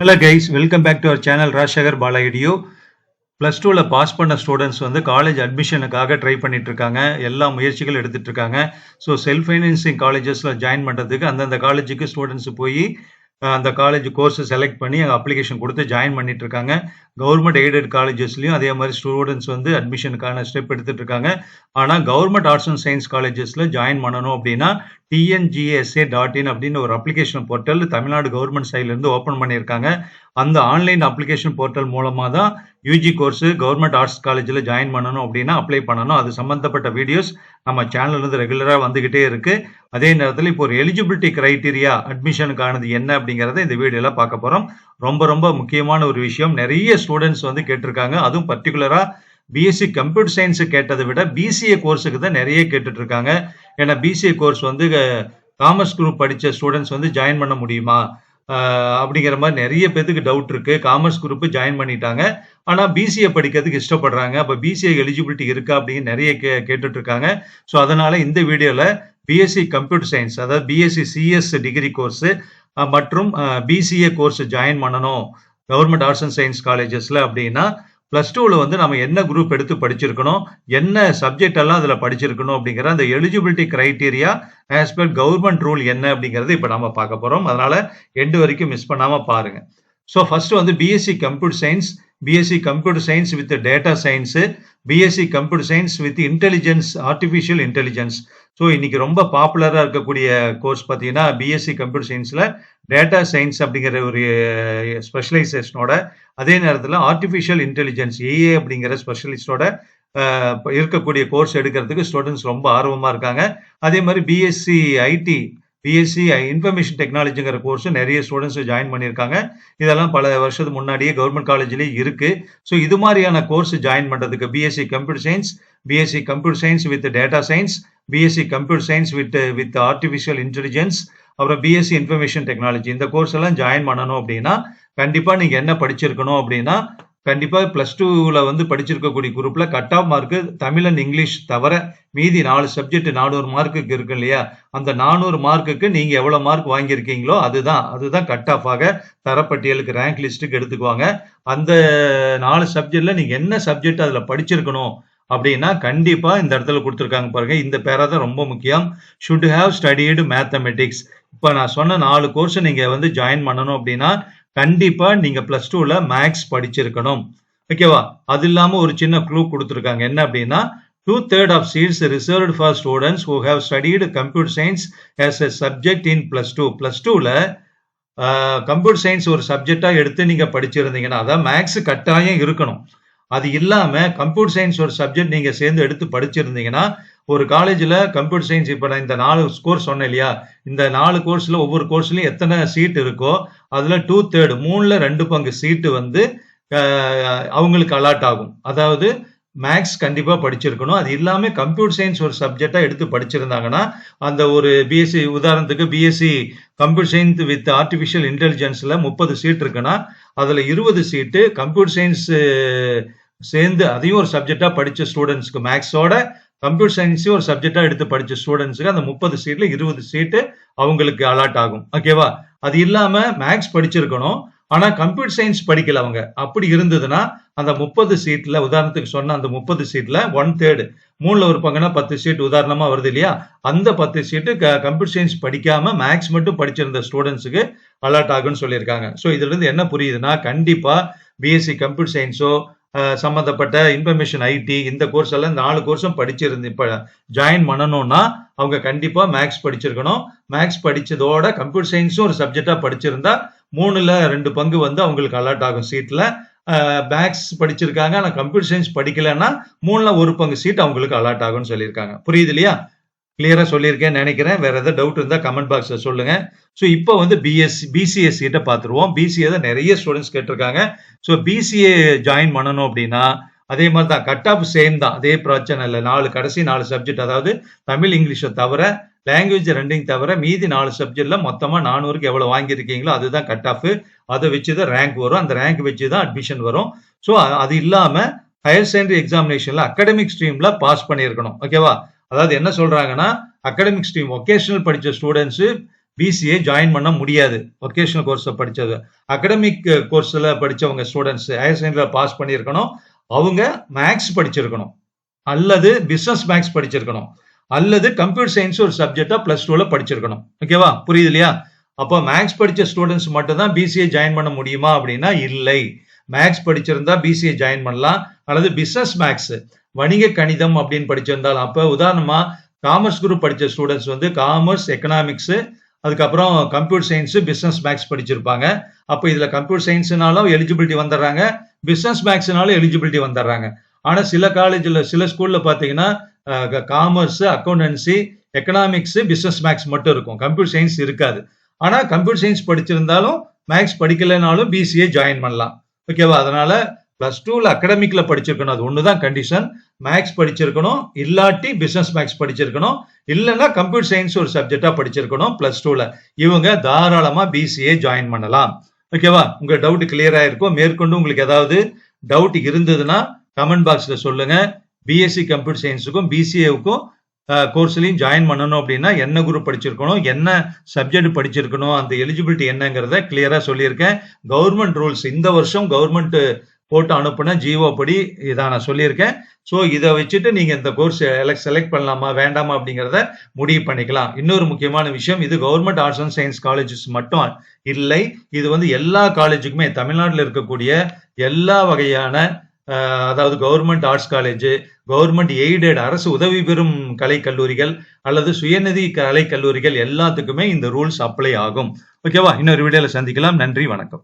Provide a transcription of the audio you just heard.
Hello guys welcome back to our channel Rajasekhar பாலாயிடியோ plus டூவில் pass பண்ண students வந்து college அட்மிஷனுக்காக ட்ரை பண்ணிட்டு இருக்காங்க. எல்லா முயற்சிகளும் எடுத்துட்டு இருக்காங்க. ஸோ செல்ஃப் ஃபைனான்சிங் காலேஜஸில் ஜாயின் பண்ணுறதுக்கு அந்தந்த காலேஜுக்கு ஸ்டூடெண்ட்ஸ் போய் அந்த காலேஜ் கோர்ஸ் செலக்ட் பண்ணி அப்ளிகேஷன் கொடுத்து ஜாயின் பண்ணிட்டு இருக்காங்க கவர்மெண்ட் எய்டட் காலேஜஸ்லையும் அதே மாதிரி ஸ்டூடெண்ட்ஸ் வந்து அட்மிஷனுக்கான ஸ்டெப் எடுத்துட்டு இருக்காங்க ஆனால் கவர்மெண்ட் ஆர்ட்ஸ் அண்ட் சயின்ஸ் காலேஜஸில் ஜாயின் பண்ணணும் அப்படின்னா டிஎன்ஜிஎஸ்ஏ டாட் இன் அப்படின்னு ஒரு அப்ளிகேஷன் போர்ட்டல் தமிழ்நாடு கவர்மெண்ட் சைட்லேருந்து ஓப்பன் பண்ணியிருக்காங்க. அந்த ஆன்லைன் அப்ளிகேஷன் போர்ட்டல் மூலமாக தான் யூஜி கோர்ஸு கவர்மெண்ட் ஆர்ட்ஸ் காலேஜில் ஜாயின் பண்ணணும் அப்படின்னா அப்ளை பண்ணணும். அது சம்மந்தப்பட்ட வீடியோஸ் நம்ம சேனல்லேருந்து ரெகுலராக வந்துக்கிட்டே இருக்குது அதே நேரத்தில் இப்போ ஒரு எலிஜிபிலிட்டி க்ரைட்டீரியா அட்மிஷனுக்கானது என்ன அப்படிங்கிறத இந்த வீடியோவில் பார்க்க போகிறோம் ரொம்ப ரொம்ப முக்கியமான ஒரு விஷயம். நிறைய ஸ்டூடெண்ட்ஸ் வந்து கேட்டிருக்காங்க. அதுவும் பர்டிகுலராக பிஎஸ்சி கம்ப்யூட்டர் சயின்ஸ் கேட்டதை விட பிசிஏ கோர்ஸுக்கு தான் நிறைய கேட்டுட்ருக்காங்க ஏன்னா பிசிஏ கோர்ஸ் வந்து காமர்ஸ் குரூப் படித்த ஸ்டூடெண்ட்ஸ் வந்து ஜாயின் பண்ண முடியுமா? அப்படிங்கிற மாதிரி நிறைய பேத்துக்கு டவுட் இருக்கு. காமர்ஸ் குரூப் ஜாயின் பண்ணிட்டாங்க. ஆனா பிசிஏ படிக்கிறதுக்கு இஷ்டப்படுறாங்க. அப்ப பிசிஏ எலிஜிபிலிட்டி இருக்கா அப்படின்னு நிறைய கே கேட்டுட்டு இருக்காங்க ஸோ அதனால இந்த வீடியோல பிஎஸ்சி கம்ப்யூட்டர் சயின்ஸ் அதாவது பிஎஸ்சி சிஎஸ் டிகிரி கோர்ஸ் மற்றும் பிசிஏ கோர்ஸ் ஜாயின் பண்ணணும். கவர்மெண்ட் ஆர்ட்ஸ் அண்ட் சயின்ஸ் காலேஜஸ்ல அப்படின்னா பிளஸ் டூவில் வந்து நம்ம என்ன குரூப் எடுத்து படிச்சிருக்கணும் என்ன சப்ஜெக்ட் எல்லாம் அதில் படிச்சிருக்கணும் அப்படிங்கிற அந்த eligibility criteria as per government rule என்ன அப்படிங்கிறது இப்போ நம்ம பார்க்க போகிறோம் அதனால எண்டு வரைக்கும் மிஸ் பண்ணாமல் பாருங்க. ஸோ ஃபஸ்ட்டு வந்து BSc computer science BSc computer science with data science BSc computer science with intelligence artificial intelligence so இன்னைக்கு ரொம்ப பாப்புலராக இருக்கக்கூடிய கோர்ஸ் பார்த்தீங்கன்னா பிஎஸ்சி கம்ப்யூட்டர் சயின்ஸில் டேட்டா சயின்ஸ் அப்படிங்கிற ஒரு ஸ்பெஷலைசேஷனோட அதே நேரத்தில் ஆர்டிஃபிஷியல் இன்டெலிஜென்ஸ் ஏஏ அப்படிங்கிற ஸ்பெஷலிஸ்டோட இருக்கக்கூடிய கோர்ஸ் எடுக்கிறதுக்கு ஸ்டூடெண்ட்ஸ் ரொம்ப ஆர்வமாக இருக்காங்க. அதே மாதிரி பிஎஸ்சி ஐடி பிஎஸ்சி இன்ஃபர்மேஷன் டெக்னாலஜிங்கிற கோர்ஸ் நிறைய ஸ்டூடெண்ட்ஸ் ஜாயின் பண்ணியிருக்காங்க. இதெல்லாம் பல வருஷத்துக்கு முன்னாடியே கவர்மெண்ட் காலேஜ்லேயே இருக்கு. ஸோ இது மாதிரியான கோர்ஸ் ஜாயின் பண்ணுறதுக்கு BSc computer science BSc computer science with data science BSc computer science with with artificial intelligence அப்புறம் பிஎஸ்சி இன்ஃபர்மேஷன் டெக்னாலஜி இந்த கோர்ஸ் எல்லாம் ஜாயின் பண்ணணும் அப்படின்னா கண்டிப்பாக நீங்கள் என்ன படிச்சிருக்கணும் அப்படின்னா கண்டிப்பாக ப்ளஸ் டூவில் வந்து படிச்சிருக்கக்கூடிய குரூப்பில் cut off mark Tamil and English தவிர மீதி நாலு சப்ஜெக்ட் நானூறு மார்க்குக்கு இருக்கு இல்லையா? அந்த நானூறு மார்க்குக்கு நீங்கள் எவ்வளோ மார்க் வாங்கியிருக்கீங்களோ அதுதான் அதுதான் கட் ஆஃப் ஆக தரப்பட்டியலுக்கு ரேங்க் லிஸ்ட்டுக்கு எடுத்துக்குவாங்க. அந்த நாலு சப்ஜெக்டில் நீங்கள் என்ன சப்ஜெக்ட் அதில் படிச்சிருக்கணும் அப்படின்னா கண்டிப்பா இந்த இடத்துல கொடுத்துருக்காங்க பாருங்க. இந்த பேரா தான் ரொம்ப முக்கியம். ஷுட் ஹேவ் ஸ்டடிடு மேத்தமெட்டிக்ஸ் இப்போ நான் சொன்ன நாலு கோர்ஸ் நீங்க வந்து ஜாயின் பண்ணணும் அப்படின்னா கண்டிப்பா நீங்க பிளஸ் டூல மேக்ஸ் படிச்சிருக்கணும். ஓகேவா அது இல்லாம ஒரு சின்ன க்ளூ கொடுத்துருக்காங்க. என்ன அப்படின்னா two third of seats reserved for students who have studied computer science as a subject in plus two plus டூல கம்ப்யூட்டர் சயின்ஸ் ஒரு சப்ஜெக்டா எடுத்து நீங்க படிச்சிருந்தீங்கன்னா அதான் மேக்ஸ் கட்டாயம் இருக்கணும். அது இல்லாம கம்ப்யூட்டர் சயின்ஸ் ஒரு சப்ஜெக்ட் நீங்க சேர்ந்து எடுத்து படிச்சிருந்தீங்கன்னா ஒரு காலேஜில் கம்ப்யூட்டர் சயின்ஸ் இப்போ நான் இந்த நாலு கோர்ஸ் சொன்னேன் இல்லையா? இந்த நாலு கோர்ஸில் ஒவ்வொரு கோர்ஸ்லையும் எத்தனை சீட் இருக்கோ அதில் டூ தேர்டு மூணில் ரெண்டு பங்கு சீட்டு வந்து அவங்களுக்கு அலாட் ஆகும். அதாவது மேக்ஸ் கண்டிப்பாக படிச்சிருக்கணும். அது இல்லாமல் கம்ப்யூட்டர் சயின்ஸ் ஒரு சப்ஜெக்டாக எடுத்து படிச்சிருந்தாங்கன்னா அந்த ஒரு பிஎஸ்சி உதாரணத்துக்கு BSc computer science with artificial இன்டெலிஜென்ஸில் முப்பது சீட் இருக்குன்னா அதில் இருபது சீட்டு கம்ப்யூட்டர் சயின்ஸ் சேர்ந்து அதையும் ஒரு சப்ஜெக்டாக படித்த ஸ்டூடெண்ட்ஸ்க்கு மேக்ஸோட கம்ப்யூட்டர் சயின்ஸையும் ஒரு சப்ஜெக்டா எடுத்து படிச்ச ஸ்டூடெண்ட்ஸுக்கு அந்த முப்பது சீட்ல இருபது சீட்டு அவங்களுக்கு அலாட் ஆகும். ஓகேவா அது இல்லாம மேக்ஸ் படிச்சிருக்கணும். ஆனா கம்ப்யூட்டர் சயின்ஸ் படிக்கல அவங்க. அப்படி இருந்ததுன்னா அந்த முப்பது சீட்ல உதாரணத்துக்கு சொன்ன அந்த முப்பது சீட்ல ஒன் தேர்டு மூணுல ஒரு பங்குனா பத்து சீட் உதாரணமா வருது இல்லையா? அந்த பத்து சீட்டு கம்ப்யூட்டர் சயின்ஸ் படிக்காம மேக்ஸ் மட்டும் படிச்சிருந்த ஸ்டூடெண்ட்ஸுக்கு அலாட் ஆகும்னு சொல்லியிருக்காங்க. ஸோ இதுல இருந்து என்ன புரியுதுன்னா கண்டிப்பா பிஎஸ்சி கம்ப்யூட்டர் சயின்ஸோ சம்மந்தப்பட்ட இன்ஃபர்மேஷன் ஐடி இந்த கோர்ஸ் எல்லாம் நாலு கோர்ஸும் படிச்சிருந்து இப்போ ஜாயின் பண்ணணும்னா அவங்க கண்டிப்பாக மேக்ஸ் படிச்சிருக்கணும். மேக்ஸ் படித்ததோட கம்ப்யூட்டர் சயின்ஸும் ஒரு சப்ஜெக்டாக படிச்சிருந்தா மூணுல ரெண்டு பங்கு வந்து அவங்களுக்கு அலாட் ஆகும் சீட்டில் மேக்ஸ் படிச்சிருக்காங்க ஆனால் கம்ப்யூட்டர் சயின்ஸ் படிக்கலைன்னா மூணுல ஒரு பங்கு சீட் அவங்களுக்கு அலாட் ஆகும்னு சொல்லியிருக்காங்க. புரியுது இல்லையா? கிளியராக சொல்லியிருக்கேன்னு நினைக்கிறேன். வேற ஏதாவது டவுட் இருந்தால் கமெண்ட் பாக்ஸில் சொல்லுங்க. ஸோ இப்போ வந்து பிஎஸ்சி பிசிஏ கிட்ட பார்த்துருவோம். பிசிஏ தான் நிறைய ஸ்டூடெண்ட்ஸ் கேட்டிருக்காங்க. ஸோ பிசிஏ ஜாயின் பண்ணணும் அப்படின்னா அதே மாதிரி தான் கட் ஆஃப் சேம் தான். அதே பிரச்சனை இல்லை. நாலு கடைசி நாலு சப்ஜெக்ட் அதாவது தமிழ் இங்கிலீஷை தவிர லாங்குவேஜ் ரெண்டையும் தவிர மீதி நாலு சப்ஜெக்ட்ல மொத்தமாக நானூறுக்கு எவ்வளோ வாங்கியிருக்கீங்களோ அதுதான் கட் ஆஃப் அதை வச்சு தான் ரேங்க் வரும். அந்த ரேங்க் வச்சு தான் அட்மிஷன் வரும். ஸோ அது இல்லாமல் ஹையர் செகண்டரி எக்ஸாமினேஷன்ல அகாடமிக் ஸ்ட்ரீம்ல பாஸ் பண்ணியிருக்கணும். ஓகேவா அதாவது என்ன சொல்றாங்கன்னா அகாடமிக் ஸ்ட்ரீம் ஒகேஷனல் படிச்ச ஸ்டூடெண்ட்ஸ் பிசிஏ ஜாயின் பண்ண முடியாது. ஒகேஷனல் கோர்ஸை படித்தது அகடமிக் கோர்ஸில் படித்தவங்க ஸ்டூடெண்ட்ஸ் ஹையர் செகண்டரியில் பாஸ் பண்ணியிருக்கணும். அவங்க மேக்ஸ் படிச்சிருக்கணும். அல்லது பிஸ்னஸ் மேக்ஸ் படிச்சிருக்கணும். அல்லது கம்ப்யூட்டர் சயின்ஸ் ஒரு சப்ஜெக்டா பிளஸ் டூல படிச்சிருக்கணும். ஓகேவா புரியுது இல்லையா? அப்போ மேக்ஸ் படித்த ஸ்டூடெண்ட்ஸ் மட்டும் தான் பிசிஏ ஜாயின் பண்ண முடியுமா அப்படின்னா இல்லை. மேக்ஸ் படிச்சிருந்தா பிசிஏ ஜாயின் பண்ணலாம். அல்லது பிஸ்னஸ் மேக்ஸ் வணிக கணிதம் அப்படின்னு படிச்சிருந்தாலும் அப்போ உதாரணமா காமர்ஸ் குரூப் படிச்ச ஸ்டூடெண்ட்ஸ் வந்து காமர்ஸ் எக்கனாமிக்ஸ் அதுக்கப்புறம் கம்ப்யூட்டர் சயின்ஸ் பிசினஸ் மேக்ஸ் படிச்சிருப்பாங்க. அப்போ இதுல கம்ப்யூட்டர் சயின்ஸ்னாலும் எலிஜிபிலிட்டி வந்துடுறாங்க பிசினஸ் மேக்ஸ்னாலும் எலிஜிபிலிட்டி வந்துடுறாங்க. ஆனா சில காலேஜ்ல சில ஸ்கூல்ல பாத்தீங்கன்னா commerce accountancy economics business maths மட்டும் இருக்கும். கம்ப்யூட்டர் சயின்ஸ் இருக்காது. ஆனா கம்ப்யூட்டர் சயின்ஸ் படிச்சிருந்தாலும் மேக்ஸ் படிக்கலைனாலும் பிசிஏ ஜாயின் பண்ணலாம். ஓகேவா அதனால பிளஸ் டூல அகடமிக்ல படிச்சிருக்கணும். அது ஒண்ணுதான் கண்டிஷன் மேக்ஸ் படிச்சிருக்கணும். இல்லாட்டி பிசினஸ் மேக்ஸ் படிச்சிருக்கணும். இல்லைன்னா கம்ப்யூட்டர் சயின்ஸ் ஒரு சப்ஜெக்டா படிச்சிருக்கணும் பிளஸ் டூல இவங்க தாராளமா பிசிஏ ஜாயின் பண்ணலாம். ஓகேவா உங்க டவுட் கிளியர் இருக்கும் மேற்கொண்டு உங்களுக்கு ஏதாவது டவுட் இருந்ததுன்னா கமெண்ட் பாக்ஸ்ல சொல்லுங்க. பிஎஸ்சி கம்ப்யூட்டர் சயின்ஸுக்கும் பிசிஏவுக்கும் கோர்ஸ்லையும் ஜாயின் பண்ணணும் அப்படின்னா என்ன குரூப் படிச்சிருக்கணும்? என்ன சப்ஜெக்ட் படிச்சிருக்கணும்? அந்த எலிஜிபிலிட்டி என்னங்கிறத கிளியரா சொல்லியிருக்கேன். கவர்மெண்ட் ரூல்ஸ் இந்த வருஷம் கவர்மெண்ட் போட்டு அனுப்புன ஜிஓ படி இதான் நான் சொல்லியிருக்கேன். ஸோ இதை வச்சுட்டு நீங்க இந்த கோர்ஸ் செலக்ட் பண்ணலாமா வேண்டாமா அப்படிங்கிறத முடிவு பண்ணிக்கலாம். இன்னொரு முக்கியமான விஷயம் இது government arts and science colleges மட்டும் இல்லை இது வந்து எல்லா காலேஜுக்குமே தமிழ்நாட்டில் இருக்கக்கூடிய எல்லா வகையான அதாவது government arts college government aided அரசு உதவி பெறும் கலை கல்லூரிகள் அல்லது சுயநிதி கலை கல்லூரிகள் எல்லாத்துக்குமே இந்த ரூல்ஸ் அப்ளை ஆகும். ஓகேவா இன்னொரு வீடியோல சந்திக்கலாம். நன்றி வணக்கம்.